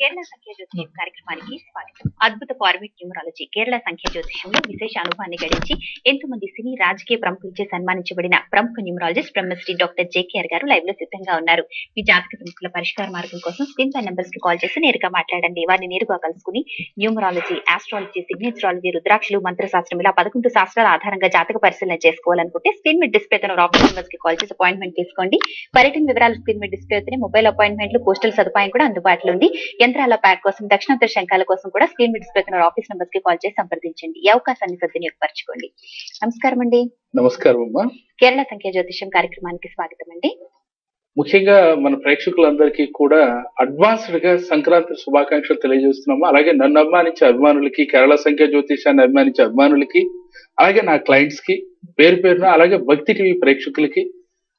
కేరళ సంఖ్య జ్యోతిషం కార్యక్రమానికి స్వాగతం. అద్భుత ఫార్మేట్ న్యూమరాలజీ కేరళ సంఖ్య జ్యోతిషంలో విశేష అనుభవాన్ని గడించి ఎంతో మంది సినీ రాజకీయ ప్రముఖులచే సన్మానించబడిన ప్రముఖ న్యూమరాలజిస్ట్ బ్రహ్మశ్రీ డాక్టర్ జేకేఆర్ గారు లైవ్లో సిద్ధంగా ఉన్నారు. మీ జాతక సమస్యల పరిష్కార మార్గం కోసం స్క్రీన్ పై నెంబర్స్కి కాల్ చేసి నేరుగా మాట్లాడండి. వారిని నేరుగా కలుసుకుని న్యూమరాలజీ ఆస్ట్రాలజీ సిగ్నేచరాలజీ రుద్రాక్షలు మంత్రశాస్త్రం ఇలా పదకొండు శాస్త్రాల ఆధారంగా జాతక పరిశీలన చేసుకోవాలనుకుంటే స్క్రీన్ మీద డిస్ప్లే తన ఆఫీస్ నెంబర్స్కి కాల్ చేసి అపాయింట్మెంట్ తీసుకోండి. పర్యటన వివరాలు స్క్రీన్ మీద డిస్ప్లే అవుతున్నాయి. మొబైల్ అపాయింట్మెంట్లు పోస్టల్ సదుపాయం కూడా అందుబాటులో ఉంది. యంత్రాల ప్యాక్ కోసం దక్షిణాంతర శంఖాల కోసం కూడా స్క్రీన్ మీద డిస్ప్లే తన ఆఫీస్ నెంబర్స్కి కాల్ చేసి సంప్రదించండి. ఈ అవకాశాన్ని సద్వినియోగపరచుకోండి నమస్కారం అండి. నమస్కారం అమ్మా. కేరళ సంఖ్య జ్యోతిషం కార్యక్రమానికి స్వాగతం అండి. ముఖ్యంగా మన ప్రేక్షకులందరికీ కూడా అడ్వాన్స్డ్గా సంక్రాంతి శుభాకాంక్షలు తెలియజేస్తున్నాము. అలాగే నన్ను అభిమానించే అభిమానులకి కేరళ సంఖ్య జ్యోతిషాన్ని అభిమానించే అభిమానులకి అలాగే నా క్లయింట్స్కి పేరు పేరున అలాగే భక్తి టీవీ ప్రేక్షకులకి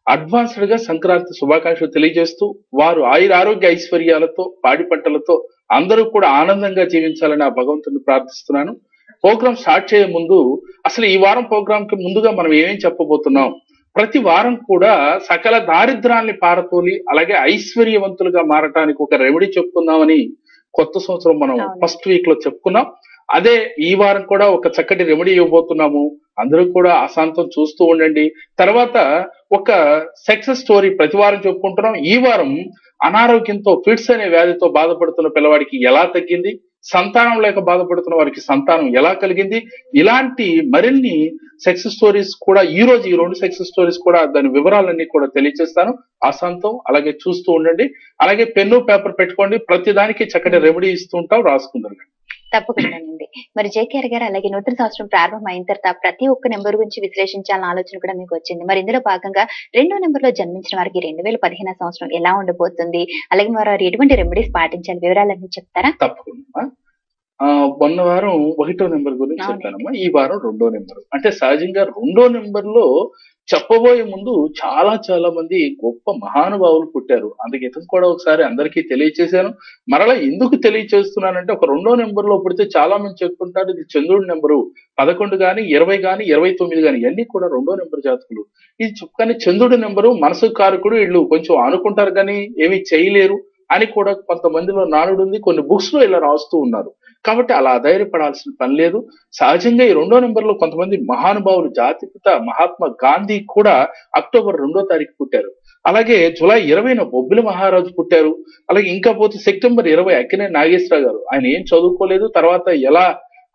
అడ్వాన్స్డ్గా సంక్రాంతి శుభాకాంక్షలు తెలియజేస్తూ వారు ఆయుర ఆరోగ్య ఐశ్వర్యాలతో పాడి పంటలతో అందరూ కూడా ఆనందంగా జీవించాలని ఆ భగవంతుని ప్రార్థిస్తున్నాను. ప్రోగ్రామ్ స్టార్ట్ చేయే ముందు అసలు ఈ వారం ప్రోగ్రామ్కి ముందుగా మనం ఏమేం చెప్పబోతున్నాం? ప్రతి వారం కూడా సకల దారిద్రాన్ని పారతోలి అలాగే ఐశ్వర్యవంతులుగా మారటానికి ఒక రెమెడీ చెప్పుకుందామని కొత్త సంవత్సరం మనం. ఫస్ట్ వీక్లో చెప్పుకున్నాం. అదే ఈ వారం కూడా ఒక చక్కటి రెమెడీ ఇవ్వబోతున్నాము. అందరూ కూడా అశాంతం చూస్తూ ఉండండి. తర్వాత ఒక సక్సెస్ స్టోరీ ప్రతి వారం చెప్పుకుంటున్నాం. ఈ వారం అనారోగ్యంతో ఫిట్స్ అనే వ్యాధితో బాధపడుతున్న పిల్లవాడికి ఎలా తగ్గింది? సంతానం లేక బాధపడుతున్న వారికి సంతానం ఎలా కలిగింది? ఇలాంటి మరిన్ని సక్సెస్ స్టోరీస్ కూడా ఈ రోజు ఈ రెండు సక్సెస్ స్టోరీస్ కూడా దాని వివరాలన్నీ కూడా తెలియజేస్తాను. అశాంతం అలాగే చూస్తూ ఉండండి. అలాగే పెన్ను పేపర్ పెట్టుకోండి. ప్రతిదానికి చక్కటి రెమెడీ ఇస్తూ ఉంటాం. రాసుకుందరు తప్పకుండానండి మరి జేకేఆర్ గారు అలాగే నూతన సంవత్సరం ప్రారంభం అయిన తర్వాత ప్రతి ఒక్క నెంబర్ గురించి విశ్లేషించాలన్న ఆలోచన కూడా మీకు వచ్చింది. మరి ఇందులో భాగంగా రెండో నెంబర్లో జన్మించిన వారికి రెండు వేల పదిహేను సంవత్సరం ఎలా ఉండబోతుంది? అలాగే వారు ఎటువంటి రెమెడీస్ పాటించాలి? వివరాలన్నీ చెప్తారా? తప్పకుండా. మొన్న వారం ఒకటో నెంబర్ గురించి. చెప్పానమ్మా. ఈ వారం రెండో నెంబర్. అంటే సహజంగా రెండో నెంబర్లో చెప్పబోయే ముందు చాలా చాలా మంది గొప్ప మహానుభావులు పుట్టారు. అందుకే కూడా ఒకసారి అందరికీ తెలియచేశాను. మరలా ఎందుకు తెలియచేస్తున్నానంటే ఒక రెండో నెంబర్లో పుడితే చాలా మంది చెప్పుకుంటారు ఇది చంద్రుడి నెంబరు. పదకొండు కానీ ఇరవై కానీ ఇరవై తొమ్మిది కానీ ఇవన్నీ కూడా రెండో నెంబర్ జాతకులు. ఇది చెప్పుకొని చంద్రుడి నెంబరు మనసు కారకుడు వీళ్ళు కొంచెం అనుకుంటారు కానీ ఏమీ చేయలేరు అని కూడా కొంతమందిలో నానుడు ఉంది కొన్ని బుక్స్లో ఇలా రాస్తూ ఉన్నారు. కాబట్టి అలా ధైర్యపడాల్సిన పని లేదు. సహజంగా ఈ రెండో నెంబర్లో కొంతమంది మహానుభావులు జాతిపిత మహాత్మా గాంధీ కూడా అక్టోబర్ రెండో తారీఖు పుట్టారు. అలాగే జూలై ఇరవైన బొబ్బిలి మహారాజు పుట్టారు. అలాగే ఇంకా పోతే సెప్టెంబర్ ఇరవై అక్కినే నాగేశ్వరరావు గారు. ఆయన ఏం చదువుకోలేదు తర్వాత ఎలా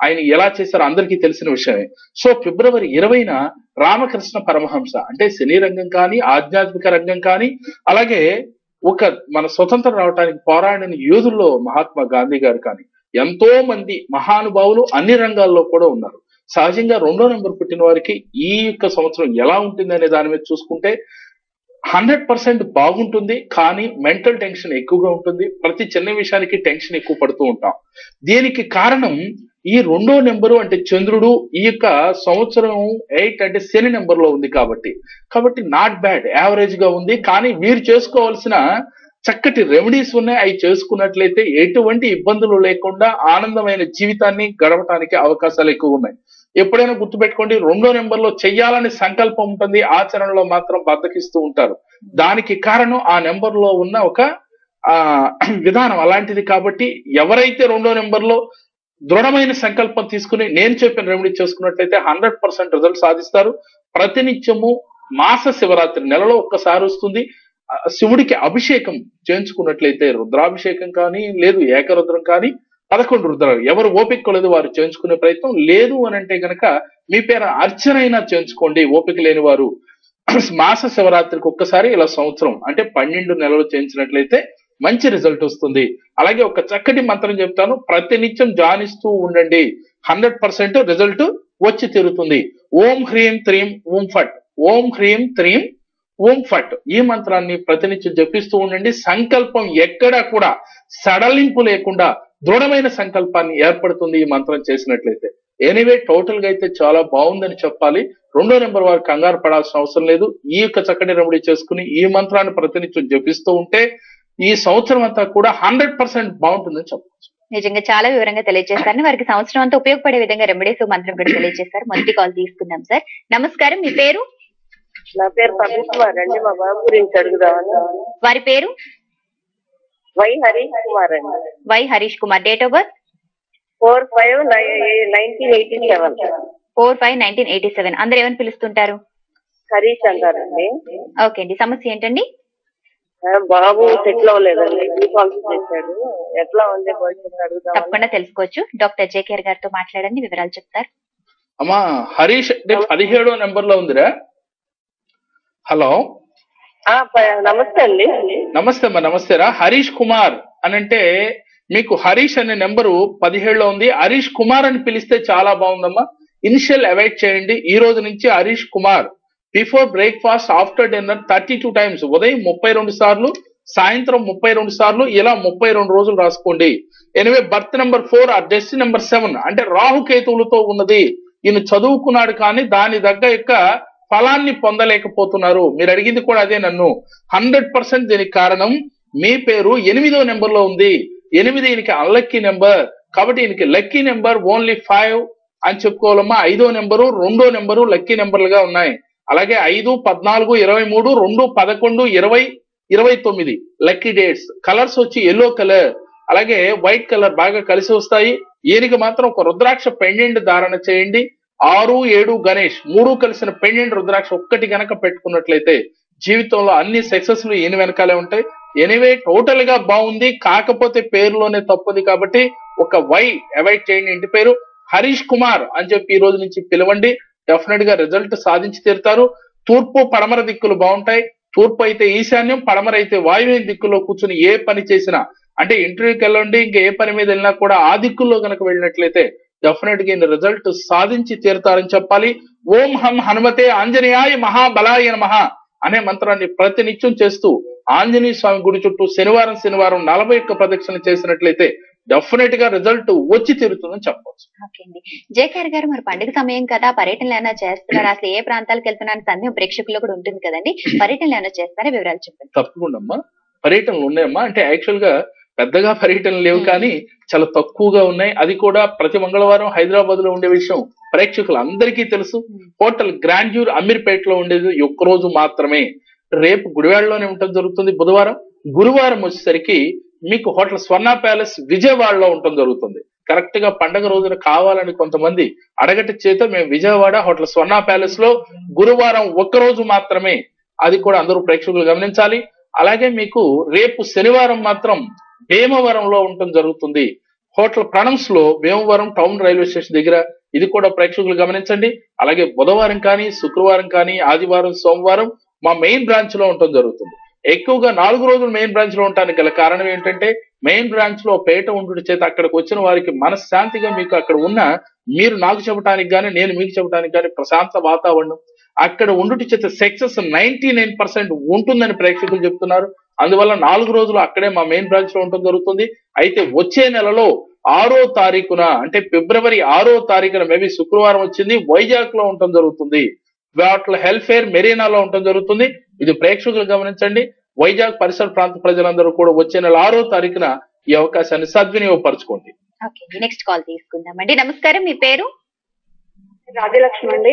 ఆయన ఎలా చేశారో అందరికీ తెలిసిన విషయమే. సో ఫిబ్రవరి ఇరవైన రామకృష్ణ పరమహంస అంటే శని రంగం కానీ ఆధ్యాత్మిక రంగం కానీ అలాగే ఒక మన స్వతంత్రం రావడానికి పోరాడిన యోధుల్లో మహాత్మా గాంధీ గారు కానీ ఎంతో మంది మహానుభావులు అన్ని రంగాల్లో కూడా ఉన్నారు. సహజంగా రెండో నెంబర్ పుట్టిన వారికి ఈ యొక్క సంవత్సరం ఎలా ఉంటుంది అనే దాని మీద చూసుకుంటే హండ్రెడ్ పర్సెంట్ బాగుంటుంది కానీ మెంటల్ టెన్షన్ ఎక్కువగా ఉంటుంది. ప్రతి చిన్న విషయానికి టెన్షన్ ఎక్కువ పడుతూ ఉంటాం. దీనికి కారణం ఈ రెండో నెంబరు అంటే చంద్రుడు ఈ యొక్క సంవత్సరం ఎయిట్ అంటే శని నెంబర్లో ఉంది కాబట్టి. కాబట్టి నాట్ బ్యాడ్ యావరేజ్గా ఉంది. కానీ మీరు చేసుకోవాల్సిన చక్కటి రెమెడీస్ ఉన్నాయి. అవి చేసుకున్నట్లయితే ఎటువంటి ఇబ్బందులు లేకుండా ఆనందమైన జీవితాన్ని గడపడానికి అవకాశాలు ఎక్కువ ఉన్నాయి. ఎప్పుడైనా గుర్తుపెట్టుకోండి రెండో నెంబర్లో చెయ్యాలని సంకల్పం ఉంటుంది. ఆచరణలో మాత్రం బద్దకిస్తూ ఉంటారు. దానికి కారణం ఆ నెంబర్లో ఉన్న ఒక ఆ విధానం అలాంటిది కాబట్టి ఎవరైతే రెండో నెంబర్లో దృఢమైన సంకల్పం తీసుకుని నేను చెప్పిన రెమెడీ చేసుకున్నట్లయితే హండ్రెడ్ పర్సెంట్ రిజల్ట్ సాధిస్తారు. ప్రతినిత్యము మాస శివరాత్రి నెలలో ఒక్కసారి వస్తుంది. శివుడికి అభిషేకం చేయించుకున్నట్లయితే రుద్రాభిషేకం కానీ లేదు ఏకరుద్రం కానీ పదకొండు రుద్రాలు. ఎవరు ఓపిక లేదు వారు చేయించుకునే ప్రయత్నం. లేదు అని అంటే గనక మీ పేరు అర్చనైనా చేయించుకోండి. ఓపిక లేని వారు మాస శివరాత్రికి ఒక్కసారి ఇలా సంవత్సరం అంటే పన్నెండు నెలలు చేయించినట్లయితే మంచి రిజల్ట్ వస్తుంది. అలాగే ఒక చక్కటి మంత్రం చెప్తాను. ప్రతినిత్యం జానిస్తూ ఉండండి. హండ్రెడ్ పర్సెంట్ రిజల్ట్ వచ్చి తీరుతుంది. ఓం హ్రీం త్రీం ఓం ఫట్. ఓం హ్రీం త్రీం ఓం ఫట్. ఈ మంత్రాన్ని ప్రతినిత్యం జపిస్తూ ఉండండి. సంకల్పం ఎక్కడా కూడా సడలింపు లేకుండా దృఢమైన సంకల్పాన్ని ఏర్పడుతుంది ఈ మంత్రం చేసినట్లయితే. ఎనీవే టోటల్గా అయితే చాలా బాగుందని చెప్పాలి. రెండో నెంబర్ వారు కంగారు పడాల్సిన అవసరం లేదు. ఈ యొక్క చక్కటి రెమెడీ చేసుకుని ఈ మంత్రాన్ని ప్రతినిత్యం జపిస్తూ ఉంటే ఈ సంవత్సరం అంతా కూడా హండ్రెడ్ పర్సెంట్ బాగుంటుందని చెప్పవచ్చు నిజంగా చాలా వివరంగా తెలియజేస్తారని వారికి సంవత్సరం అంతా ఉపయోగపడే విధంగా రెమెడీస్ మంత్రం కూడా తెలియజేస్తారు. మొదటి కాల్ తీసుకుందాం సార్. నమస్కారం. మీ పేరు? నా పేరు పవిత్ర అండి మా బాబు గురించి అడుగుదామని వారి పేరు? వై హరీష్ కుమార్ అండి. Y Harish Kumar. Date of birth four five nineteen eighty seven four five nineteen eighty seven అందరు ఏమని పిలుస్తుంటారు? హరీష్ అంటారండి ఓకే అండి. సమస్య ఏంటండి? ఆ, బాబు సెటిల్ అవ్వలేదండి చేశాడు. ఎట్లా ఉంది తప్పకుండా తెలుసుకోవచ్చు. డాక్టర్ జేకేఆర్ గారితో మాట్లాడండి. వివరాలు చెప్తారు. అమ్మా హరీష్ పదిహేడో నెంబర్లో ఉందిరా? హలో. నమస్తే అండి. నమస్తే అమ్మా నమస్తేరా హరీష్ కుమార్ అని అంటే మీకు హరీష్ అనే నెంబరు పదిహేడులో ఉంది. హరీష్ కుమార్ అని పిలిస్తే చాలా బాగుందమ్మా. ఇనిషియల్ అవాయిడ్ చేయండి. ఈ రోజు నుంచి Harish Kumar before breakfast after dinner thirty two times. ఉదయం ముప్పై రెండు సార్లు సాయంత్రం ముప్పై రెండు సార్లు ఇలా ముప్పై రెండు రోజులు రాసుకోండి. ఎనివే బర్త్ నెంబర్ ఫోర్ ఆ డెస్ట్ నెంబర్ సెవెన్. అంటే రాహుకేతువులతో ఉన్నది. ఈయన చదువుకున్నాడు కానీ దాని దగ్గర యొక్క ఫలాన్ని పొందలేకపోతున్నారు. మీరు అడిగింది కూడా అదే నన్ను. హండ్రెడ్ పర్సెంట్ దీనికి కారణం మీ పేరు ఎనిమిదో నెంబర్లో ఉంది. ఎనిమిది ఈయనకి అన్లక్కీ నెంబర్ కాబట్టి ఈయనకి లక్కీ నెంబర్ ఓన్లీ ఫైవ్ అని చెప్పుకోవాలమ్మా. ఐదో నెంబరు రెండో నెంబరు లక్కీ నెంబర్లుగా ఉన్నాయి. అలాగే ఐదు పద్నాలుగు ఇరవై మూడు రెండు పదకొండు ఇరవై ఇరవై తొమ్మిది లక్కీ డేట్స్ కలర్స్ వచ్చి ఎల్లో కలర్ అలాగే వైట్ కలర్ బాగా కలిసి వస్తాయి. ఈయనకి మాత్రం ఒక రుద్రాక్ష పెండెంట్ ధారణ చేయండి. ఆరు ఏడు గణేష్ మూడు కలిసిన పెండెంట్ రుద్రాక్ష ఒక్కటి గనక పెట్టుకున్నట్లయితే జీవితంలో అన్ని సక్సెస్లు ఈయన వెనకాలే ఉంటాయి. ఎనివే టోటల్గా బాగుంది. కాకపోతే పేరులోనే తప్పుంది కాబట్టి ఒక వై అవాయిడ్ చేయండి ఇంటి పేరు. హరీష్ కుమార్ అని చెప్పి ఈ రోజు నుంచి పిలవండి. డెఫినెట్గా రిజల్ట్ సాధించి తీరుతారు. తూర్పు పడమర దిక్కులు బాగుంటాయి. తూర్పు అయితే ఈశాన్యం పడమర అయితే వాయువ్య దిక్కులో కూర్చుని ఏ పని చేసినా అంటే ఇంటర్వ్యూకి వెళ్ళండి ఇంకా ఏ పని మీద వెళ్ళినా కూడా ఆ దిక్కుల్లో కనుక వెళ్ళినట్లయితే డెఫినెట్గా ఈయన రిజల్ట్ సాధించి తీరుతారని చెప్పాలి. ఓం హం హనుమతే ఆంజనేయాయ మహాబలాయ నమః అనే మంత్రాన్ని ప్రతినిత్యం చేస్తూ ఆంజనేయ స్వామి గుడి చుట్టూ శనివారం శనివారం నలభై ఒక్క ప్రదక్షిణ చేసినట్లయితే డెఫినెట్గా రిజల్ట్ వచ్చి తీరుతుందని చెప్పవచ్చు. జేకేఆర్ గారు మరి పండుగ సమయం కదా పర్యటనలు ఏమైనా చేస్తున్నారా? అసలు ఏ ప్రాంతాలకు వెళ్తున్నారని సందేహం ప్రేక్షకుల్లో కూడా ఉంటుంది కదండి. పర్యటనలు ఏమైనా చేస్తారా? వివరాలు చెప్పండి. తప్పకుండా అమ్మా. పర్యటనలు ఉన్నాయమ్మా. అంటే యాక్చువల్గా పెద్దగా పర్యటనలు లేవు కానీ చాలా తక్కువగా ఉన్నాయి. అది కూడా ప్రతి మంగళవారం హైదరాబాద్లో ఉండే విషయం. ప్రేక్షకులు అందరికీ తెలుసు హోటల్ గ్రాండ్యూర్ అమీర్పేటలో ఉండేది ఒక్క రోజు మాత్రమే. రేపు గుడివాడలోనే ఉండటం జరుగుతుంది. బుధవారం గురువారం వచ్చేసరికి మీకు హోటల్ స్వర్ణ ప్యాలెస్ విజయవాడలో ఉండటం జరుగుతుంది. కరెక్ట్గా పండగ రోజున కావాలని కొంతమంది అడగటి చేత మేము విజయవాడ హోటల్ స్వర్ణ ప్యాలెస్లో గురువారం ఒక్క రోజు మాత్రమే. అది కూడా అందరూ ప్రేక్షకులు గమనించాలి. అలాగే మీకు రేపు శనివారం మాత్రం భీమవరంలో ఉండటం జరుగుతుంది. హోటల్ ప్రణమ్స్లో భీమవరం టౌన్ రైల్వే స్టేషన్ దగ్గర ఇది కూడా ప్రేక్షకులు గమనించండి. అలాగే బుధవారం కానీ శుక్రవారం కానీ ఆదివారం సోమవారం మా మెయిన్ బ్రాంచ్లో ఉండటం జరుగుతుంది. ఎక్కువగా నాలుగు రోజులు మెయిన్ బ్రాంచ్లో ఉండటానికి గల కారణం ఏంటంటే మెయిన్ బ్రాంచ్లో పేట ఉండు చేత అక్కడికి వచ్చిన వారికి మనశ్శాంతిగా మీకు అక్కడ ఉన్న మీరు నాకు చెప్పడానికి కానీ నేను మీకు చెప్పడానికి కానీ ప్రశాంత వాతావరణం. అక్కడ ఉండుటి చేత సక్సెస్ నైన్టీ నైన్ పర్సెంట్ ఉంటుందని ప్రేక్షకులు చెప్తున్నారు. అందువల్ల నాలుగు రోజులు అక్కడే మా మెయిన్ బ్రాంచ్లో ఉండటం జరుగుతుంది. అయితే వచ్చే నెలలో ఆరో తారీఖున అంటే ఫిబ్రవరి ఆరో తారీఖున మేబీ శుక్రవారం వచ్చింది వైజాగ్లో ఉండటం జరుగుతుంది. వాటిలో హెల్త్ ఫేర్ మెరీనాలో ఉండటం జరుగుతుంది. ఇది ప్రేక్షకులు గమనించండి. వైజాగ్ పరిసర ప్రాంత ప్రజలందరూ కూడా వచ్చే నెల ఆరో తారీఖున ఈ అవకాశాన్ని సద్వినియోగపరచుకోండి. ఓకే నెక్స్ట్ కాల్ తీసుకుందామండి నమస్కారం మీ పేరు? రాజలక్ష్మి అండి.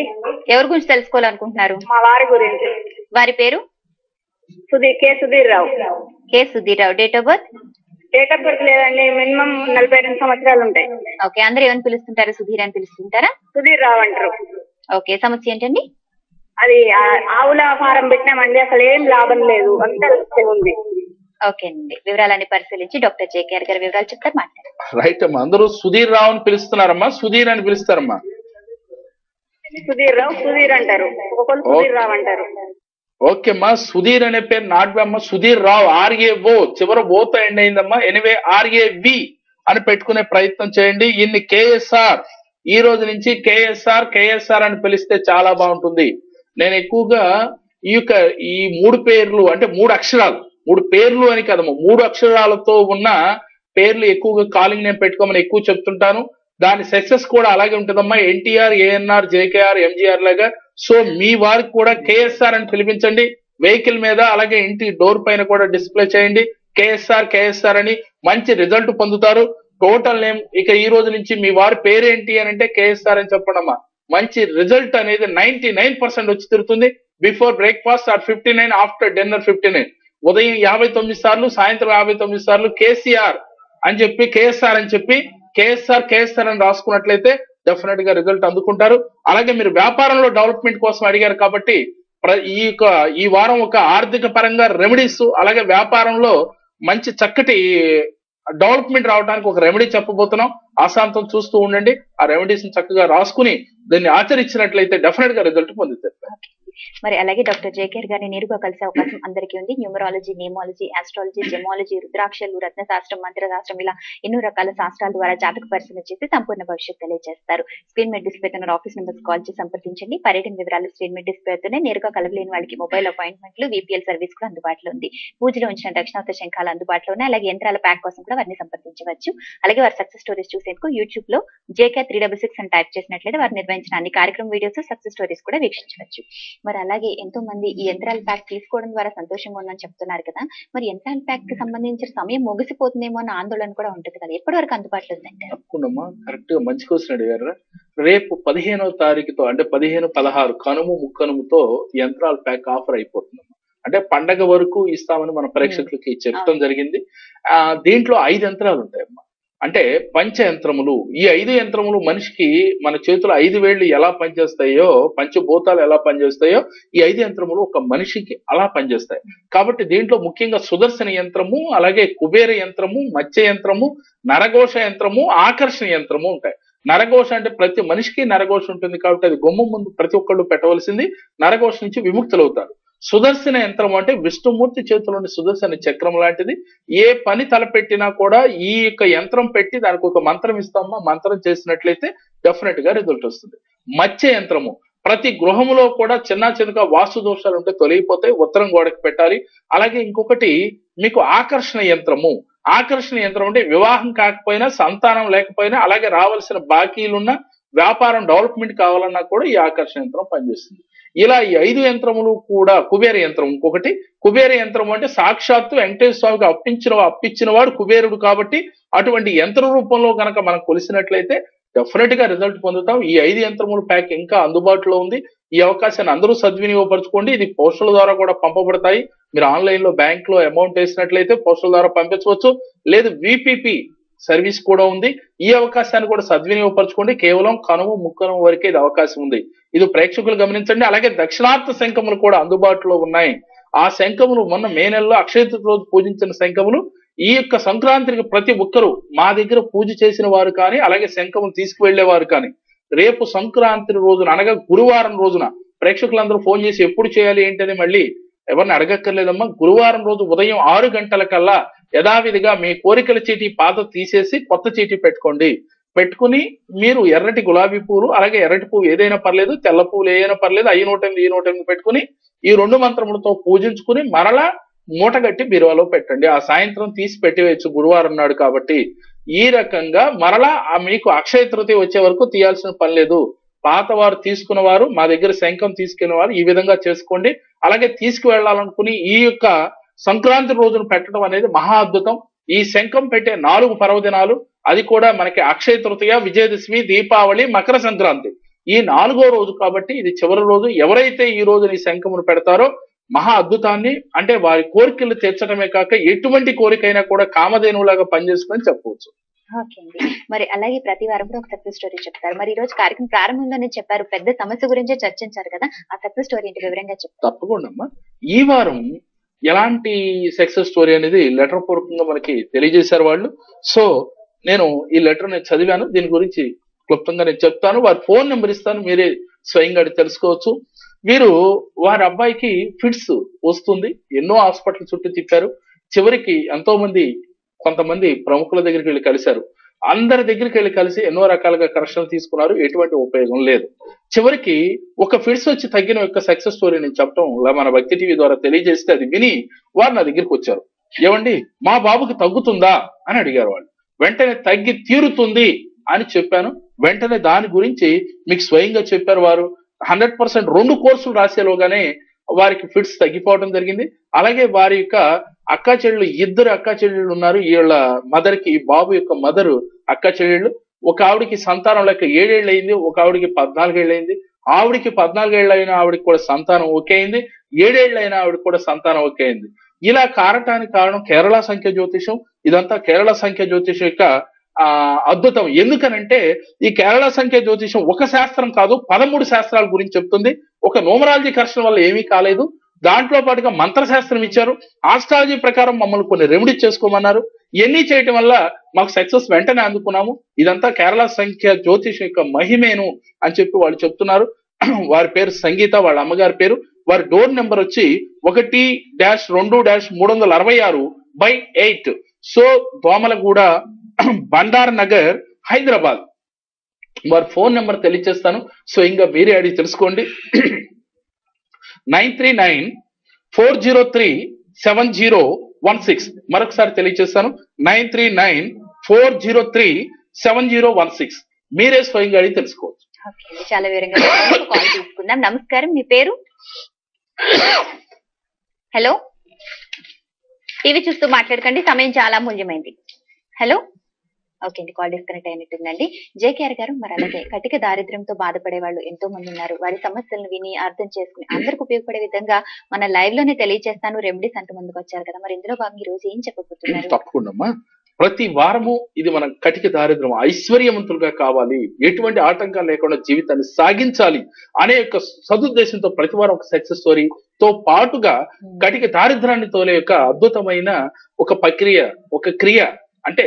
ఎవరి గురించి తెలుసుకోవాలనుకుంటున్నారు? మా వారి గురించి. వారి పేరు? Sudheer K Sudheer Rao K Sudheer Rao date of birth date of birth లేదండి మినిమం నలభై రెండు సంవత్సరాలు ఉంటాయి. ఓకే అందరూ ఏమని పిలుస్తుంటారు? సుధీర్ అని పిలుస్తుంటారా? సుధీర్ రావు అంటారు. ఓకే సమస్య ఏంటండి? అది ఆవుల ఫారం పెట్టినామండి అసలు ఏం లాభం లేదు. అంతా ఉంది. ఓకే అండి. వివరాలన్నీ పరిశీలించి డాక్టర్ జేకేఆర్ గారు వివరాలు చెప్తారు మాట్లాడారు రైట్ అమ్మా అందరూ సుధీర్ రావు అని పిలుస్తున్నారమ్మా సుధీర్ అని పిలుస్తారమ్మా. సుధీర్ రావు సుధీర్ అంటారు. ఒక్కొక్కరు సుధీర్ రావు అంటారు. ఓకే అమ్మా సుధీర్ అనే పేరు నాటు అమ్మ. Sudheer Rao RA O. చివర ఓతో ఎండ్ అయిందమ్మా. ఎనివే ఆర్ఏ వి అని పెట్టుకునే ప్రయత్నం చేయండి. ఇన్ని కేఎస్ఆర్ ఈ రోజు నుంచి కేఎస్ఆర్ కేఎస్ఆర్ అని పిలిస్తే చాలా బాగుంటుంది. నేను ఎక్కువగా ఈ యొక్క ఈ మూడు పేర్లు అంటే మూడు అక్షరాలు మూడు పేర్లు అని కదమ్మా. మూడు అక్షరాలతో ఉన్న పేర్లు ఎక్కువగా కాలింగ్ నేను పెట్టుకోమని ఎక్కువ చెప్తుంటాను. దాని సక్సెస్ కూడా అలాగే ఉంటుందమ్మా. ఎన్టీఆర్ ఏఎన్ఆర్ జేకేఆర్ ఎంజీఆర్ లాగా సో మీ వారికి కూడా కేఎస్ఆర్ అని పిలిపించండి. వెహికల్ మీద అలాగే ఇంటి డోర్ పైన కూడా డిస్ప్లే చేయండి. కేఎస్ఆర్ కేఎస్ఆర్ అని మంచి రిజల్ట్ పొందుతారు. టోటల్ నేమ్ ఇక ఈ రోజు నుంచి మీ వారి పేరేంటి అని అంటే కేఎస్ఆర్ అని చెప్పడమ్మా మంచి రిజల్ట్ అనేది నైన్టీ నైన్ పర్సెంట్ వచ్చి తిరుగుతుంది. Before breakfast or fifty nine after dinner fifty nine ఉదయం యాభై తొమ్మిది సార్లు సాయంత్రం యాభై తొమ్మిది సార్లు కేసీఆర్ అని చెప్పి కేఎస్ఆర్ అని చెప్పి కేఎస్ఆర్ కేఎస్ఆర్ అని రాసుకున్నట్లయితే డెఫినెట్గా రిజల్ట్ అందుకుంటారు. అలాగే మీరు వ్యాపారంలో డెవలప్మెంట్ కోసం అడిగారు కాబట్టి ప్ర- ఈ యొక్క ఈ వారం ఒక ఆర్థిక పరంగా రెమెడీస్ అలాగే వ్యాపారంలో మంచి చక్కటి డెవలప్మెంట్ రావడానికి ఒక రెమెడీ చెప్పబోతున్నాం. ఆశాంతం చూస్తూ ఉండండి. ఆ రెమెడీస్ చక్కగా రాసుకుని దాన్ని ఆచరించినట్లయితే డెఫినెట్గా రిజల్ట్ పొందుతారు మరి అలాగే డాక్టర్ జేకేర్ గారిని నేరుగా కలిసే అవకాశం అందరికీ ఉంది. న్యూమరాలజీ నేమాలజీ ఆస్ట్రాలజీ జెమాలజీ రుద్రాక్షలు రత్న శాస్త్రం మంత్ర శాస్త్రం ఇలా ఎన్నో రకాల శాస్త్రాల ద్వారా జాతక పరిశీలన చేసి సంపూర్ణ భవిష్యత్తు తెలియజేస్తారు. స్క్రీన్ మీద డిస్ప్లే తన ఆఫీస్ నెంబర్స్ కాల్ చేసి సంప్రదించండి. పర్యటన వివరాలు స్క్రీన్ మీద డిస్ప్లే అవుతూనే నేరుగా కలవలేని వాళ్ళకి మొబైల్ అపాయింట్మెంట్లు విపిఎల్ సర్వీస్ కూడా అందుబాటులో ఉంది. పూజలో ఉంచిన దక్షిణాత శంఖాలు అందుబాటులో ఉన్నాయి. అలాగే యంత్రాల ప్యాక్ కోసం కూడా వారిని సంప్రదించవచ్చు. అలాగే వారి సక్సెస్ స్టోరీస్ చూసేందుకు యూట్యూబ్లో జేకే త్రీ డబల్ సిక్స్ అని టైప్ చేసినట్లయితే వారు నిర్వహించిన అన్ని కార్యక్రమ వీడియోస్ సక్సెస్ స్టోరీస్ కూడా వీక్షించవచ్చు. మరి అలాగే ఎంతో మంది ఈ యంత్రాల ప్యాక్ తీసుకోవడం ద్వారా సంతోషంగా ఉందని చెప్తున్నారు కదా. మరి యంత్రాల ప్యాక్కి సంబంధించిన సమయం ముగిసిపోతుందేమో అన్న ఆందోళన కూడా ఉంటుంది కదా. ఎప్పటి వరకు అందుబాటులో ఉందంటారు తప్పకుండా కరెక్ట్గా మంచి క్వశ్చన్ అడిగారు. రేపు పదిహేనవ తారీఖుతో అంటే పదిహేను పదహారు కనుము ముక్కనుముతో యంత్రాల ప్యాక్ ఆఫర్ అయిపోతుందమ్మా అంటే పండగ వరకు ఇస్తామని మన ప్రేక్షకులకి చెప్పడం జరిగింది. ఆ దీంట్లో ఐదు యంత్రాలు ఉంటాయమ్మా. అంటే పంచ యంత్రములు ఈ ఐదు యంత్రములు మనిషికి మన చేతులు ఐదు వేళ్ళు ఎలా పనిచేస్తాయో పంచభూతాలు ఎలా పనిచేస్తాయో ఈ ఐదు యంత్రములు ఒక మనిషికి అలా పనిచేస్తాయి. కాబట్టి దీంట్లో ముఖ్యంగా సుదర్శన యంత్రము అలాగే కుబేర యంత్రము మత్స్య యంత్రము నరఘోష యంత్రము ఆకర్షణ యంత్రము ఉంటాయి. నరఘోష అంటే ప్రతి మనిషికి నరఘోష ఉంటుంది కాబట్టి అది గుమ్మం ముందు ప్రతి ఒక్కళ్ళు పెట్టవలసింది నరఘోష నుంచి విముక్తులవుతారు. సుదర్శన యంత్రం అంటే విష్ణుమూర్తి చేతిలోని సుదర్శన చక్రం లాంటిది. ఏ పని తలపెట్టినా కూడా ఈ యొక్క యంత్రం పెట్టి దానికి ఒక మంత్రం ఇస్తామా మంత్రం చేసినట్లయితే డెఫినెట్గా రిజల్ట్ వస్తుంది. మత్స్య యంత్రము. ప్రతి గృహములో కూడా చిన్న చిన్నగా వాస్తు దోషాలు ఉంటే తొలగిపోతాయి. ఉత్తరం గోడకి పెట్టాలి. అలాగే ఇంకొకటి మీకు ఆకర్షణ యంత్రము. ఆకర్షణ యంత్రం అంటే వివాహం కాకపోయినా సంతానం లేకపోయినా అలాగే రావాల్సిన బాకీలున్న వ్యాపారం డెవలప్మెంట్ కావాలన్నా కూడా ఈ ఆకర్షణ యంత్రం పనిచేస్తుంది. ఇలా ఈ ఐదు యంత్రములు కూడా కుబేర యంత్రం. ఇంకొకటి కుబేర యంత్రం అంటే సాక్షాత్తు వెంకటేశ్వర స్వామికి అప్పించిన అప్పించిన వాడు కుబేరుడు కాబట్టి అటువంటి యంత్ర రూపంలో కనుక మనం కొలిసినట్లయితే డెఫినెట్గా రిజల్ట్ పొందుతాం. ఈ ఐదు యంత్రముల ప్యాక్ ఇంకా అందుబాటులో ఉంది. ఈ అవకాశాన్ని అందరూ సద్వినియోగపరచుకోండి. ఇది పోస్టుల ద్వారా కూడా పంపబడతాయి. మీరు ఆన్లైన్లో బ్యాంక్లో అమౌంట్ వేసినట్లయితే పోస్టుల ద్వారా పంపించవచ్చు. లేదు విపిపి సర్వీస్ కూడా ఉంది. ఈ అవకాశాన్ని కూడా సద్వినియోగపరచుకోండి. కేవలం కనుము ముక్కను వరకే ఇది అవకాశం ఉంది. ఇది ప్రేక్షకులు గమనించండి. అలాగే దక్షిణార్థ శంఖములు కూడా అందుబాటులో ఉన్నాయి. ఆ శంఖములు మొన్న మే నెలలో అక్షయ రోజు పూజించిన శంఖములు ఈ యొక్క సంక్రాంతికి ప్రతి ఒక్కరూ మా దగ్గర పూజ చేసిన వారు కానీ అలాగే శంఖములు తీసుకువెళ్ళేవారు కానీ రేపు సంక్రాంతి రోజున అనగా గురువారం రోజున ప్రేక్షకులందరూ ఫోన్ చేసి ఎప్పుడు చేయాలి ఏంటని మళ్ళీ ఎవరిని అడగక్కర్లేదమ్మా. గురువారం రోజు ఉదయం ఆరు గంటల కల్లా యథావిధిగా మీ కోరికల చీటీ పాత తీసేసి కొత్త చీటీ పెట్టుకోండి. పెట్టుకుని మీరు ఎర్రటి గులాబీ పూలు అలాగే ఎర్రటి పువ్వు ఏదైనా పర్లేదు తెల్ల పువ్వులు ఏదైనా పర్లేదు అయ్యి నూట ఎనిమిది ఈ నూట ఎనిమిది పెట్టుకుని ఈ రెండు మంత్రములతో పూజించుకుని మరలా మూటగట్టి బీరువాలో పెట్టండి. ఆ సాయంత్రం తీసి పెట్టివేయచ్చు గురువారం నాడు కాబట్టి. ఈ రకంగా మరలా ఆ మీకు అక్షయ తృతీయ వచ్చే వరకు తీయాల్సిన పని లేదు. పాత వారు తీసుకున్న వారు మా దగ్గర శంఖం తీసుకున్న వారు ఈ విధంగా చేసుకోండి. అలాగే తీసుకువెళ్ళాలనుకుని ఈ యొక్క సంక్రాంతి రోజున పెట్టడం అనేది మహా అద్భుతం. ఈ శంఖం పెట్టే నాలుగు పర్వదినాలు అది కూడా మనకి అక్షయ తృతీయ విజయదశమి దీపావళి మకర సంక్రాంతి. ఈ నాలుగో రోజు కాబట్టి ఇది చివరి రోజు. ఎవరైతే ఈ రోజు ఈ శంఖమును పెడతారో మహా అద్భుతాన్ని అంటే వారి కోరికలు తీర్చడమే కాక ఎటువంటి కోరికైనా కూడా కామధేనువులాగా పనిచేసుకొని చెప్పవచ్చు. మరి అలాగే ప్రతి వారం కూడా ఒక సక్సెస్ స్టోరీ చెప్తారు. మరి ఈ రోజు కార్యక్రమం ప్రారంభంలోనే చెప్పారు. పెద్ద సమస్య గురించే చర్చించారు కదా. ఆ సక్సెస్ స్టోరీ ఏంటి? వివరంగా చెప్తారు తప్పకుండా ఈ వారం ఎలాంటి సక్సెస్ స్టోరీ అనేది లెటర్ పూర్వకంగా మనకి తెలియజేశారు వాళ్ళు. సో నేను ఈ లెటర్ నేను చదివాను. దీని గురించి క్లుప్తంగా నేను చెప్తాను. వారి ఫోన్ నెంబర్ ఇస్తాను. మీరే స్వయంగా తెలుసుకోవచ్చు. వీరు వారి అబ్బాయికి ఫిట్స్ వస్తుంది. ఎన్నో హాస్పిటల్ చుట్టూ తిప్పారు. చివరికి ఎంతో మంది కొంతమంది ప్రముఖుల దగ్గరికి వెళ్ళి కలిశారు. అందరి దగ్గరికి వెళ్ళి కలిసి ఎన్నో రకాలుగా కరెక్షన్లు తీసుకున్నారు. ఎటువంటి ఉపయోగం లేదు. చివరికి ఒక ఫిట్స్ వచ్చి తగ్గిన యొక్క సక్సెస్ స్టోరీ నేను చెప్పడం ఇలా మన భక్తి టీవీ ద్వారా తెలియజేస్తే అది విని వారు నా దగ్గరికి వచ్చారు. ఏమండి మా బాబుకి తగ్గుతుందా అని అడిగారు వాళ్ళు. వెంటనే తగ్గి తీరుతుంది అని చెప్పాను. వెంటనే దాని గురించి మీకు స్వయంగా చెప్పారు వారు. హండ్రెడ్ పర్సెంట్ రెండు కోర్సులు రాసేలోగానే వారికి ఫిట్స్ తగ్గిపోవడం జరిగింది. అలాగే వారి యొక్క అక్క చెల్లెళ్ళు ఇద్దరు అక్క చెల్లెళ్ళు ఉన్నారు. వీళ్ళ మదర్కి ఈ బాబు యొక్క మదర్ అక్క చెల్లెళ్ళు. ఒక ఆవిడికి సంతానం లెక్క ఏడేళ్ళు అయింది ఒక ఆవిడికి పద్నాలుగేళ్ళు అయింది. ఆవిడికి పద్నాలుగేళ్ళు అయిన ఆవిడకి కూడా సంతానం ఓకే అయింది. ఏడేళ్ళు అయిన ఆవిడకి కూడా సంతానం ఓకే అయింది. ఇలా కారటానికి కారణం కేరళ సంఖ్య జ్యోతిషం. ఇదంతా కేరళ సంఖ్య జ్యోతిషం యొక్క ఆ అద్భుతం. ఎందుకనంటే ఈ కేరళ సంఖ్య జ్యోతిషం ఒక శాస్త్రం కాదు పదమూడు శాస్త్రాల గురించి చెప్తుంది. ఒక నోమరాలజీ కర్షణ వల్ల ఏమీ కాలేదు. దాంట్లో పాటుగా మంత్రశాస్త్రం ఇచ్చారు. ఆస్ట్రాలజీ ప్రకారం మమ్మల్ని కొన్ని రెమెడీ చేసుకోమన్నారు. ఇవన్నీ చేయటం వల్ల మాకు సక్సెస్ వెంటనే అందుకున్నాము. ఇదంతా కేరళ సంఖ్య జ్యోతిషం యొక్క మహిమేను అని చెప్పి వాళ్ళు చెప్తున్నారు. వారి పేరు సంగీత వాళ్ళ అమ్మగారి పేరు. వారి డోర్ నెంబర్ వచ్చి ఒకటి డాష్ రెండు డాష్ మూడు వందల అరవై ఆరు బై ఎయిట్. సో దోమల కూడా బండార్ నగర్ హైదరాబాద్. వారి ఫోన్ నెంబర్ తెలియచేస్తాను. సో ఇంకా మీరే అడిగి తెలుసుకోండి. Nine three nine four zero three seven zero one six. మరొకసారి తెలియజేస్తాను nine three nine four zero three seven zero one six. మీరే స్వయంగా అడిగి తెలుసుకోవచ్చు. చాలా వివరంగా కాల్ తీసుకుందాం. నమస్కారం మీ పేరు? హలో? టీవీ చూస్తూ మాట్లాడకండి. సమయం చాలా మూల్యమైంది. హలో? ఓకే అండి కాల్ డిస్కనెక్ట్ అయినట్టుందండి. జేకేఆర్ గారు మరి అలాగే కటిక దారిద్ర్యంతో బాధపడే వాళ్ళు ఎంతో మంది ఉన్నారు. వారి సమస్యలను విని అర్థం చేసుకుని అందరికి ఉపయోగపడే విధంగా మన లైవ్లోనే తెలియజేస్తాను రెమెడీస్ అంటూ ముందుకు వచ్చారు కదా మరి ఇందులో భాగంగా ఈ రోజు ఏం చెప్పబోతున్నారు? తప్పకుండా ప్రతి వారము ఇది మన కటిక దారిద్ర్యం ఐశ్వర్యవంతులుగా కావాలి. ఎటువంటి ఆటంకాలు లేకుండా జీవితాన్ని సాగించాలి అనే యొక్క సదుద్దేశంతో ప్రతి వారం ఒక సక్సెస్ స్టోరీ తో పాటుగా కటిక దారిద్ర్యాన్ని తోలే యొక్క అద్భుతమైన ఒక ప్రక్రియ ఒక క్రియ అంటే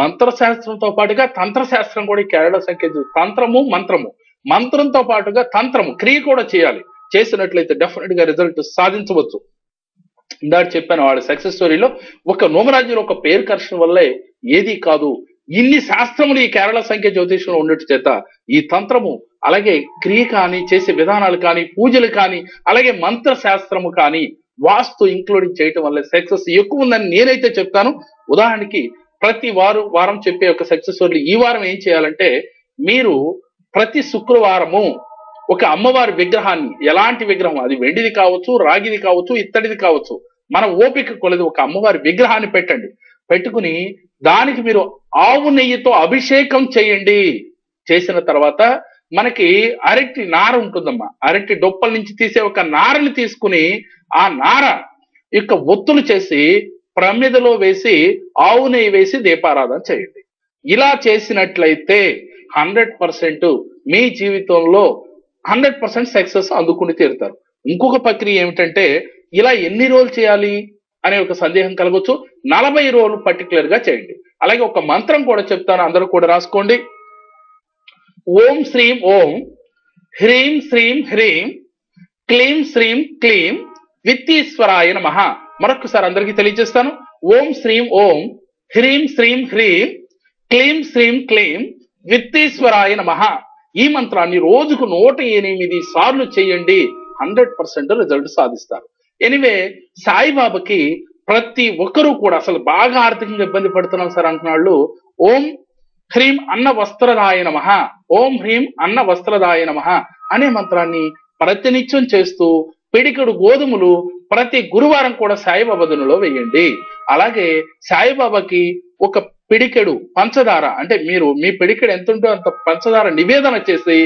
మంత్రశాస్త్రంతో పాటుగా తంత్రశాస్త్రం కూడా కేరళ సంఖ్య తంత్రము మంత్రము. మంత్రంతో పాటుగా తంత్రము క్రియ కూడా చేయాలి. చేసినట్లయితే డెఫినెట్గా రిజల్ట్ సాధించవచ్చు. ఇందాక చెప్పాను వాళ్ళ సక్సెస్ స్టోరీలో ఒక నోమరాజ్యంలో ఒక పేరు కర్షణ వల్లే ఏది కాదు. ఇన్ని శాస్త్రములు ఈ కేరళ సంఖ్య జ్యోతిషంలో ఉండటం చేత ఈ తంత్రము అలాగే క్రియ కానీ చేసే విధానాలు కానీ పూజలు కానీ అలాగే మంత్ర శాస్త్రము కానీ వాస్తు ఇంక్లూడింగ్ చేయటం వల్ల సక్సెస్ ఎక్కువ ఉందని నేనైతే చెప్తాను. ఉదాహరణకి ప్రతి వారు వారం చెప్పే ఒక సక్సెస్ స్టోరీ ఈ వారం ఏం చేయాలంటే మీరు ప్రతి శుక్రవారము ఒక అమ్మవారి విగ్రహాన్ని ఎలాంటి విగ్రహం? అది వెండిది కావచ్చు రాగిది కావచ్చు ఇత్తడిది కావచ్చు. మన ఓపిక కొలది ఒక అమ్మవారి విగ్రహాన్ని పెట్టండి. పెట్టుకుని దానికి మీరు ఆవు నెయ్యితో అభిషేకం చేయండి. చేసిన తర్వాత మనకి అరటి నార ఉంటుందమ్మా. అరటి డొప్పల నుంచి తీసే ఒక నారని తీసుకుని ఆ నార యొక్క ఒత్తులు చేసి ప్రమిదలో వేసి ఆవు నెయ్యి వేసి దీపారాధన చేయండి. ఇలా చేసినట్లయితే హండ్రెడ్ పర్సెంట్ మీ జీవితంలో హండ్రెడ్ పర్సెంట్ సక్సెస్ అందుకుని తీరుతారు. ఇంకొక ప్రక్రియ ఏమిటంటే ఇలా ఎన్ని రోజులు చేయాలి అనే ఒక సందేహం కలగొచ్చు. నలభై రోజులు పర్టికులర్గా చేయండి. అలాగే ఒక మంత్రం కూడా చెప్తాను అందరూ కూడా రాసుకోండి. ఓం శ్రీం ఓం హ్రీం శ్రీం హ్రీం క్లీం శ్రీం క్లీం విత్తీశ్వరాయ మహా మరొకసారి అందరికీ తెలియజేస్తాను. ఓం శ్రీం ఓం హ్రీం శ్రీం హ్రీం క్లీం శ్రీం క్లీం విత్తీశ్వరాయ నమః. ఈ మంత్రాన్ని రోజుకు నూట ఎనిమిది సార్లు చేయండి. హండ్రెడ్ పర్సెంట్ రిజల్ట్ సాధిస్తారు. ఎనివే సాయిబాబాకి ప్రతి ఒక్కరూ కూడా అసలు బాగా ఆర్థికంగా ఇబ్బంది పడుతున్నాం సార్ అంటున్నాళ్ళు. ఓం హ్రీం అన్న వస్త్రదాయ నమః. ఓం హ్రీం అన్న వస్త్రదాయ నమః అనే మంత్రాన్ని ప్రతినిత్యం చేస్తూ పిడికడు గోధుమలు ప్రతి గురువారం కూడా సాయిబాబా దునిలో వేయండి. అలాగే సాయిబాబాకి ఒక పిడికెడు పంచదార అంటే మీరు మీ పిడికెడు ఎంత ఉంటో అంత పంచదార నివేదన చేసి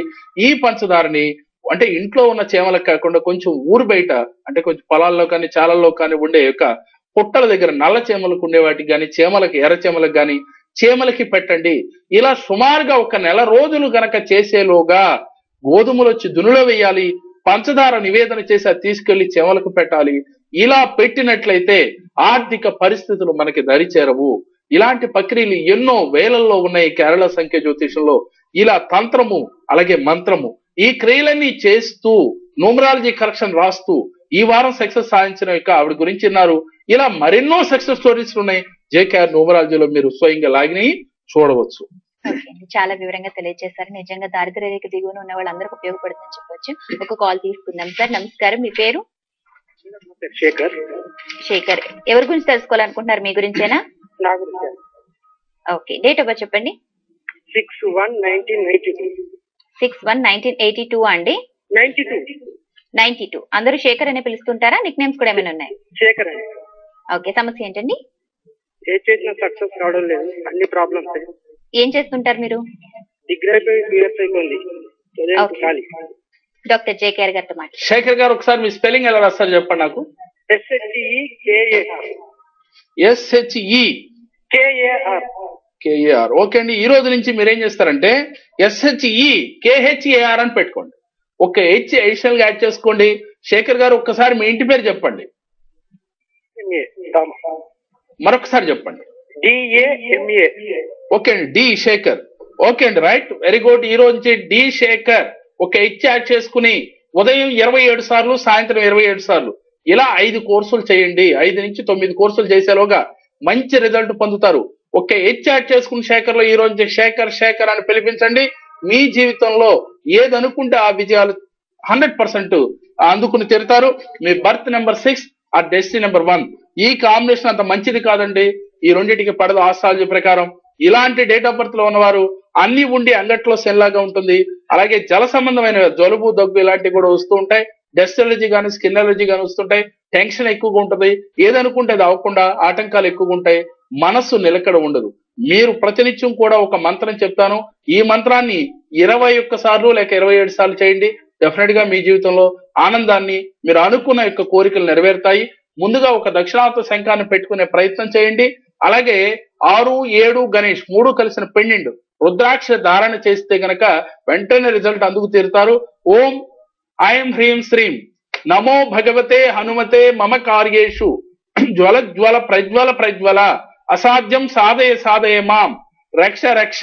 ఈ పంచదారని అంటే ఇంట్లో ఉన్న చేమలకు కాకుండా కొంచెం ఊరు బయట అంటే కొంచెం పొలాల్లో కానీ చాలల్లో కానీ ఉండే యొక్క పుట్టల దగ్గర నల్ల చేమలకు ఉండే వాటికి కానీ చేమలకి ఎర్ర చేమలకు కానీ చేమలకి పెట్టండి. ఇలా సుమారుగా ఒక నెల రోజులు గనక చేసేలోగా గోధుమలు వచ్చి దునులో వేయాలి. పంచదార నివేదన చేసి అది తీసుకెళ్ళి చెమలకు పెట్టాలి. ఇలా పెట్టినట్లయితే ఆర్థిక పరిస్థితులు మనకి దరిచేరవు ఇలాంటి ప్రక్రియలు ఎన్నో వేలల్లో ఉన్నాయి కేరళ సంఖ్య జ్యోతిషంలో. ఇలా తంత్రము అలాగే మంత్రము. ఈ క్రియలన్నీ చేస్తూ న్యూమరాలజీ కరెక్షన్ రాస్తూ ఈ వారం సక్సెస్ సాధించిన యొక్క ఆవిడ గురించి ఉన్నారు ఇలా మరెన్నో సక్సెస్ స్టోరీస్ ఉన్నాయి. జేకేఆర్ న్యూమరాలజీలో మీరు స్వయంగా లాగిని చూడవచ్చు. చాలా వివరంగా తెలియజేశారు. నిజంగా దారిద్ర్య రేఖ దిగువన ఉన్న వాళ్ళందరికీ ఉపయోగపడుతుందని చెప్పొచ్చు. ఒక కాల్ తీసుకుందాం. సార్ నమస్కారం. మీ పేరు? శేఖర్. శేఖర్. ఎవరి గురించి తెలుసుకోవాలనుకుంటున్నారు? మీ గురించేనా? ఓకే. డేట్ ఆఫ్ బర్త్ చెప్పండి. Six one nineteen eighty two. Six one nineteen eighty two అండి? Ninety two. Ninety two. అందరూ శేఖర్ అనే పిలుస్తుంటారా? నిక్ నేమ్స్ కూడా ఏమైనా ఉన్నాయి? శేఖర్ ఓకే. సమస్య ఏంటండి? ఏ చేసినా సక్సెస్ కావడం లేదు. అన్ని ప్రాబ్లమ్స్ ఏం చేస్తుంటారు మీరు? డిగ్రీ అయిపోయి అయిపోయింది. ఖాళీ. డాక్టర్ జేకేఆర్ గారితో మాట్లాడు. శేఖర్ గారు ఒకసారి మీ స్పెల్లింగ్ ఎలా రాస్తారు చెప్పండి నాకు. SHE KAR SHE KAR KAR okay అండి. ఈ రోజు నుంచి మీరు ఏం చేస్తారంటే ఎస్హెచ్ఈ కేహెచ్ఏఆర్ అని పెట్టుకోండి. ఒక హెచ్ అడిషనల్గా యాడ్ చేసుకోండి. శేఖర్ గారు ఒక్కసారి మీ ఇంటి పేరు చెప్పండి. మరొకసారి చెప్పండి. D A M A okay అండి డి శేఖర్ ఓకే అండి రైట్ వెరీ గుడ్ ఈ రోజు నుంచి డి శేఖర్ ఒక హెచ్ యాడ్ చేసుకుని ఉదయం ఇరవై ఏడు సార్లు సాయంత్రం ఇరవై ఏడు సార్లు. ఇలా ఐదు కోర్సులు చేయండి. ఐదు నుంచి తొమ్మిది కోర్సులు చేసేలోగా మంచి రిజల్ట్ పొందుతారు. ఒక హెచ్ యాడ్ చేసుకుని శేఖర్లో ఈ రోజు శేఖర్ శేఖర్ అని పిలిపించండి. మీ జీవితంలో ఏదనుకుంటే ఆ విజయాలు హండ్రెడ్ పర్సెంట్ అందుకుని తిరుతారు. మీ బర్త్ నెంబర్ సిక్స్ ఆ డెస్టినీ నెంబర్ వన్. ఈ కాంబినేషన్ అంత మంచిది కాదండి. ఈ రెండింటికి పడదు ఆస్ట్రాలజీ ప్రకారం. ఇలాంటి డేట్ ఆఫ్ బర్త్లో ఉన్నవారు అన్ని ఉండి అంగట్లో సెల్లాగా ఉంటుంది. అలాగే జల సంబంధమైన జలుబు దగ్గు ఇలాంటివి కూడా వస్తూ ఉంటాయి. డస్ట్ ఎలర్జీ కానీ స్కిన్ ఎలర్జీ కానీ వస్తుంటాయి. టెన్షన్ ఎక్కువగా ఉంటుంది. ఏదనుకుంటే అది అవ్వకుండా ఆటంకాలు ఎక్కువగా ఉంటాయి. మనస్సు నిలకడ ఉండదు. మీరు ప్రతినిత్యం కూడా ఒక మంత్రం చెప్తాను. ఈ మంత్రాన్ని ఇరవై ఒక్క సార్లు లేక ఇరవై ఏడు సార్లు చేయండి. డెఫినెట్గా మీ జీవితంలో ఆనందాన్ని మీరు అనుకున్న యొక్క కోరికలు నెరవేరుతాయి. ముందుగా ఒక దక్షిణాత్మ శంఖాన్ని పెట్టుకునే ప్రయత్నం చేయండి. అలాగే ఆరు ఏడు గణేష్ మూడు కలిసిన పెండిండు. రుద్రాక్ష ధారణ చేస్తే గనక వెంటనే రిజల్ట్ అందుకు తీరుతారు. ఓం ఐం హ్రీం శ్రీం. నమో భగవతే హనుమతే మమ కార్యేషు. జ్వల జ్వల ప్రజ్వల ప్రజ్వల. అసాధ్యం సాధయ సాధయ మాం. రక్ష రక్ష.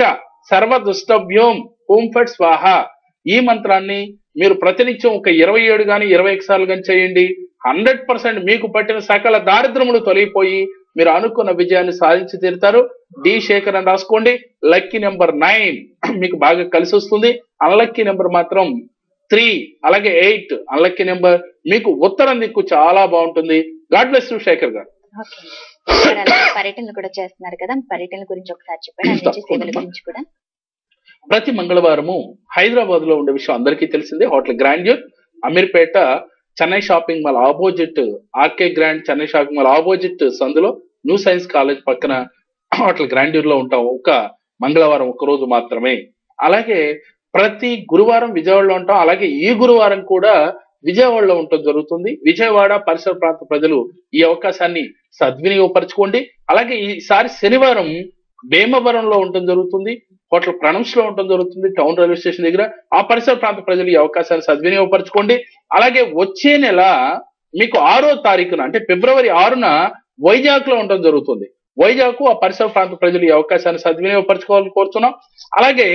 సర్వ దుష్టభ్యోం ఓం ఫట్ స్వాహ. ఈ మంత్రాన్ని మీరు ప్రతినిత్యం ఒక ఇరవై ఏడు కానీ ఇరవై సార్లు కానీ చేయండి. హండ్రెడ్ పర్సెంట్ మీకు పట్టిన సకల దారిద్రములు తొలగిపోయి మీరు అనుకున్న విజయాన్ని సాధించి తీరుతారు. డి శేఖర్ అని రాసుకోండి. లక్కీ నెంబర్ నైన్ మీకు బాగా కలిసి వస్తుంది. అన్లక్కీ నెంబర్ మాత్రం త్రీ అలాగే ఎయిట్ అన్లక్కీ నెంబర్. మీకు ఉత్తరం దిక్కు చాలా బాగుంటుంది. గాడ్ బ్లెస్ యూ శేఖర్ గారు. పర్యటనలు కూడా చేస్తున్నారు కదా. పర్యటనల గురించి ఒకసారి చెప్పండి. అందించే సేవల గురించి కూడా. ప్రతి మంగళవారము హైదరాబాద్లో ఉండే విషయం అందరికీ తెలిసిందే. Hotel grandeur. Ameerpet Chennai shopping mall opposite. RK grand Chennai shopping mall opposite సందులో న్యూ సైన్స్ కాలేజ్ పక్కన అట్లా గ్రాండ్యూర్లో ఉంటాం ఒక మంగళవారం ఒక రోజు మాత్రమే. అలాగే ప్రతి గురువారం విజయవాడలో ఉంటాం. అలాగే ఈ గురువారం కూడా విజయవాడలో ఉండటం జరుగుతుంది. విజయవాడ పరిసర ప్రాంత ప్రజలు ఈ అవకాశాన్ని సద్వినియోగపరచుకోండి. అలాగే ఈసారి శనివారం భీమవరంలో ఉండటం జరుగుతుంది. హోటల్ ప్రణమ్స్లో ఉండటం జరుగుతుంది. టౌన్ రైల్వే స్టేషన్ దగ్గర ఆ పరిసర ప్రాంత ప్రజలు ఈ అవకాశాన్ని సద్వినియోగపరచుకోండి. అలాగే వచ్చే నెల మీకు ఆరో తారీఖున అంటే ఫిబ్రవరి ఆరున వైజాగ్లో ఉండటం జరుగుతుంది. వైజాగ్ ఆ పరిసర ప్రాంత ప్రజలు ఈ అవకాశాన్ని సద్వినియోగపరచుకోవాలని కోరుతున్నాం. అలాగే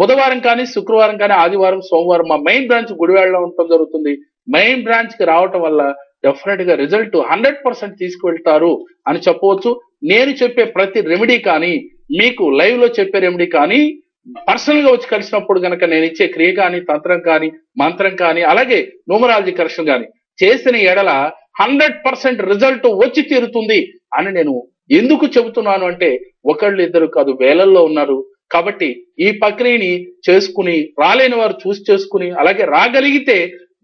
బుధవారం కానీ శుక్రవారం కానీ ఆదివారం సోమవారం మా మెయిన్ బ్రాంచ్ గుడివాడలో ఉండటం జరుగుతుంది. మెయిన్ బ్రాంచ్కి రావటం వల్ల డెఫినెట్గా రిజల్ట్ హండ్రెడ్ పర్సెంట్ తీసుకువెళ్తారు అని చెప్పవచ్చు. నేను చెప్పే ప్రతి రెమెడీ కానీ మీకు లైవ్లో చెప్పే రెమెడీ కానీ పర్సనల్గా వచ్చి కలిసినప్పుడు కనుక నేను ఇచ్చే క్రియ కానీ తంత్రం కానీ మంత్రం కానీ అలాగే న్యూమరాలజీ కరెక్షన్ కానీ చేసిన ఎడల హండ్రెడ్ పర్సెంట్ రిజల్ట్ వచ్చి తీరుతుంది అని నేను ఎందుకు చెబుతున్నాను అంటే ఒకళ్ళు ఇద్దరు కాదు వేలల్లో ఉన్నారు. కాబట్టి ఈ ప్రక్రియని చేసుకుని రాలేని వారు చూసి చేసుకుని అలాగే రాగలిగితే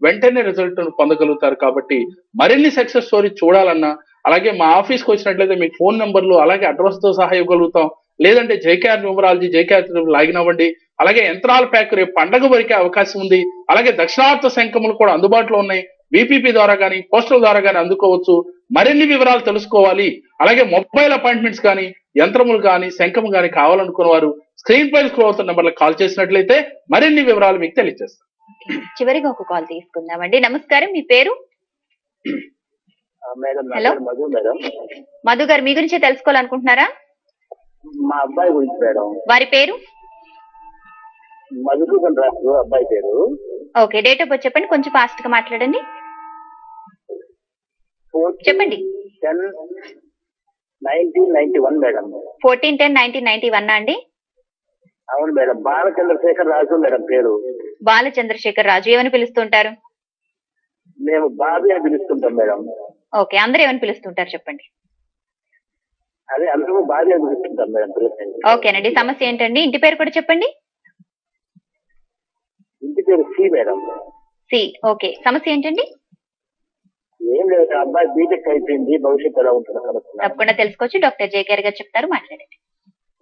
వెంటనే రిజల్ట్ పొందగలుగుతారు. కాబట్టి మరిన్ని సక్సెస్ స్టోరీ చూడాలన్నా అలాగే మా ఆఫీస్కి వచ్చినట్లయితే మీకు ఫోన్ నెంబర్లు అలాగే అడ్రస్తో సహా ఇవ్వగలుగుతాం. లేదంటే జేకేఆర్ న్యూమరాలజీ జేకేఆర్ లాగిన్ అవ్వండి. అలాగే యంత్రాల ప్యాక్ రేపు పండగ వరకే అవకాశం ఉంది. అలాగే దక్షిణార్థ శంఖములు కూడా అందుబాటులో ఉన్నాయి. బీపీపీ ద్వారా కానీ పోస్టల్ ద్వారా కానీ అందుకోవచ్చు. మరిన్ని వివరాలు తెలుసుకోవాలి. అలాగే మొబైల్ అపాయింట్మెంట్స్ కానీ యంత్రములు కానీ శంఖము కానీ కావాలనుకున్న వారు స్క్రీన్ పై స్క్రోల్ అవుతున్న నెంబర్లకు కాల్ చేసినట్లయితే మరిన్ని వివరాలు మీకు తెలియజేస్తాం చివరిగా ఒక కాల్ తీసుకుందామండి. నమస్కారం మీ పేరు? మేడం మధు గారు మీ గురించే తెలుసుకోవాలనుకుంటున్నారా? మా అబ్బాయి గురించి మేడం. వారి పేరు? మధుసూదన్ రాజు అబ్బాయి పేరు. ఓకే డేట్ ఆఫ్ బర్త్ చెప్పండి. కొంచెం ఫాస్ట్గా మాట్లాడండి. చెప్పండి. Ten nineteen ninety one madam. Fourteen ten nineteen ninety one అండి? అవును మేడం. బాలచంద్రశేఖర్ రాజు మేడం పేరు. బాల చంద్రశేఖర్ రాజు ఏమని పిలుస్తుంటారు? మేము బాబీ అని పిలుస్తుంటాం మేడం. ఓకే అందరూ ఏమని పిలుస్తుంటారు చెప్పండి. అదే అందరూ బాబీ అని పిలుస్తుంటాం మేడం ఓకేనండి సమస్య ఏంటండి? ఇంటి పేరు కూడా చెప్పండి. ఇంటి పేరు సి మేడం. C okay. సమస్య ఏంటండి? ఏం లేదు అబ్బాయి బీటెక్ అయిపోయింది భవిష్యత్తు ఎలా ఉంటుందో. తప్పకుండా తెలుసుకోవచ్చు. డాక్టర్ జేకేఆర్ గారు చెప్తారు మాట్లాడండి.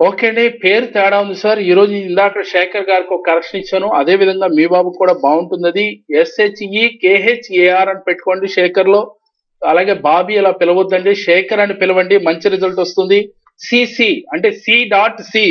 ఓకే అండి పేరు తేడా ఉంది సార్. ఈ రోజు ఇందాక శేఖర్ గారికి ఒక కరెక్షన్ ఇచ్చాను. అదే విధంగా మీ బాబు కూడా బాగుంటుంది అది ఎస్హెచ్ఈ కేహెచ్ఏఆర్ అని పెట్టుకోండి శేఖర్లో అలాగే బాబీ అలా పిలవద్దండి. శేఖర్ అని పిలవండి మంచి రిజల్ట్ వస్తుంది. సిసి అంటే C dot C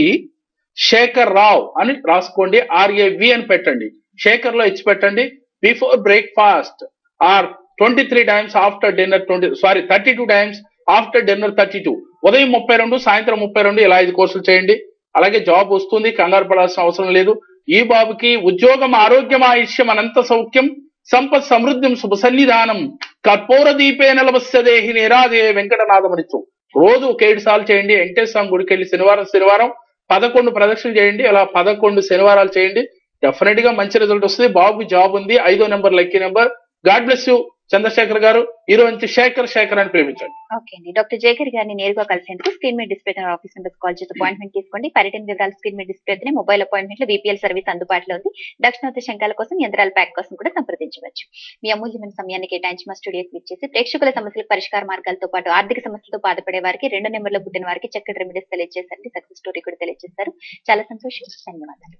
Shekhar Rao అని రాసుకోండి. ఆర్ఏవి అని పెట్టండి. శేఖర్లో ఇచ్చి పెట్టండి. Before breakfast or twenty three times after dinner twenty sorry thirty two times after dinner thirty two ఉదయం ముప్పై రెండు సాయంత్రం ముప్పై రెండు ఇలా ఐదు కోర్సులు చేయండి. అలాగే జాబ్ వస్తుంది కంగారు పడాల్సిన అవసరం లేదు. ఈ బాబుకి ఉద్యోగం ఆరోగ్యం ఆయుష్యం అనంత సౌఖ్యం సంపత్ సమృద్ధిం శుభ సన్నిధానం కర్పూర దీపే నలవస్య దేహి నిరాదే వెంకటనాథమనిచ్చు. రోజు ఒక ఏడు సార్లు చేయండి. వెంకటేశ్వరం గుడికి వెళ్ళి శనివారం శనివారం పదకొండు ప్రదక్షిణలు చేయండి. అలా పదకొండు శనివారాలు చేయండి. డెఫినెట్గా మంచి రిజల్ట్ వస్తుంది. బాబుకి జాబ్ ఉంది. ఐదో number lucky number. God bless you. Chandrasekhar గారు ఈ రోజు నుంచి శేఖర్ శేఖర్ అని ప్రేమించండి ఓకే అండి. డాక్టర్ జేకర్ గారిని నేరుగా కలిసేందుకు స్క్రీన్ మీద డిస్ప్లే ఆఫీస్ నెంబర్ కాల్ చేసి అపాయింట్మెంట్ తీసుకోండి. పర్యటన వివరాలు స్క్రీన్ మీద డిస్ప్లే మొబైల్ అపాయింట్మెంట్లో బీపీఎల్ సర్వీస్ అందుబాటులో ఉంది. దక్షిణార్థ శంకాల కోసం యంత్రాల ప్యాక్ కోసం కూడా సంప్రదించవచ్చు. మీ అమూల్యమైన సమయాన్ని కేటాయించి మా స్టూడియోకి విచ్చేసి ప్రేక్షకుల సమస్యలకు పరిష్కార మార్గాలతో పాటు ఆర్థిక సమస్యలతో బాధపడే వారికి రెండు నెంబర్లో పుట్టిన వారికి చక్కటి రెమెడీస్ తెలియజేశారు సక్సెస్ స్టోరీ కూడా తెలియజేశారు. చాలా సంతోషం. ధన్యవాదాలు.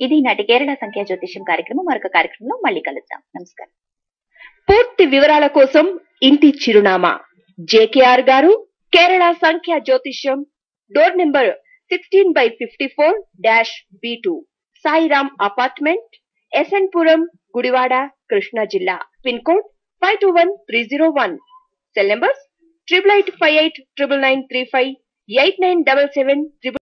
ఇది నాటి కేరళ సంఖ్యా జ్యోతిష్యం కార్యక్రమం. మరొక కార్యక్రమంలో మళ్ళీ కలుద్దాం. నమస్కారం. పూర్తి వివరాల కోసం ఇంటి చిరునామా. జేకేఆర్ గారు కేరళ సంఖ్య జ్యోతిష్యం door number sixteen by fifty four dash B two. Sairam apartment SN Puram Gudivada Krishna జిల్లా. Pin code five two one three zero one. Cell numbers triple eight five eight triple nine three five eight nine double seven